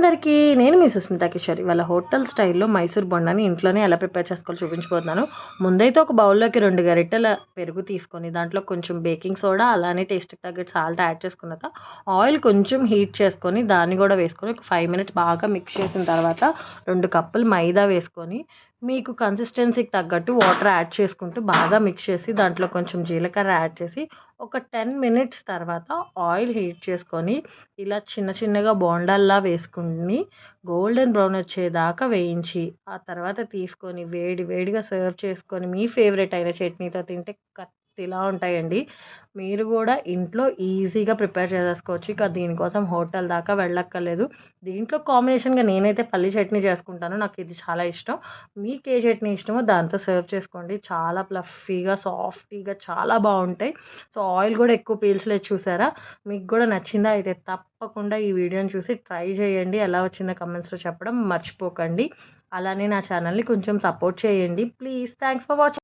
అందరికీ నేను మీ సుస్మిత కిషోర్. ఇవాళ హోటల్ స్టైల్లో మైసూర్ బొండాని ఇంట్లోనే ఎలా ప్రిపేర్ చేసుకోవాలో చూపించబోతున్నాను. ముందైతే ఒక బౌల్లోకి రెండు గరిటెల పెరుగు తీసుకొని దాంట్లో కొంచెం బేకింగ్ సోడా అలానే టేస్ట్ తగ్గట్టు సాల్ట్ యాడ్ చేసుకున్నాక ఆయిల్ కొంచెం హీట్ చేసుకొని దాన్ని కూడా వేసుకొని ఒక ఫైవ్ మినిట్స్ బాగా మిక్స్ చేసిన తర్వాత రెండు కప్పులు మైదా వేసుకొని మీకు కన్సిస్టెన్సీకి తగ్గట్టు వాటర్ యాడ్ చేసుకుంటూ బాగా మిక్స్ చేసి దాంట్లో కొంచెం జీలకర్ర యాడ్ చేసి ఒక టెన్ మినిట్స్ తర్వాత ఆయిల్ హీట్ చేసుకొని ఇలా చిన్న చిన్నగా బోండాల్లా వేసుకుని గోల్డెన్ బ్రౌన్ వచ్చేదాకా వేయించి ఆ తర్వాత తీసుకొని వేడి వేడిగా సర్వ్ చేసుకొని మీ ఫేవరెట్ అయిన చట్నీతో తింటే ఇలా ఉంటాయండి. మీరు కూడా ఇంట్లో ఈజీగా ప్రిపేర్ చేసేసుకోవచ్చు. ఇక దీనికోసం హోటల్ దాకా వెళ్ళక్కర్లేదు. దీంట్లో కాంబినేషన్గా నేనైతే పల్లి చట్నీ చేసుకుంటాను. నాకు ఇది చాలా ఇష్టం. మీకు ఏ చట్నీ ఇష్టమో దాంతో సర్వ్ చేసుకోండి. చాలా ప్లఫీగా సాఫ్టీగా చాలా బాగుంటాయి. సో ఆయిల్ కూడా ఎక్కువ పీల్చలేదు చూసారా? మీకు కూడా నచ్చిందా? అయితే తప్పకుండా ఈ వీడియోని చూసి ట్రై చేయండి. ఎలా వచ్చిందో కమెంట్స్లో చెప్పడం మర్చిపోకండి. అలానే నా ఛానల్ని కొంచెం సపోర్ట్ చేయండి. Please thanks for watching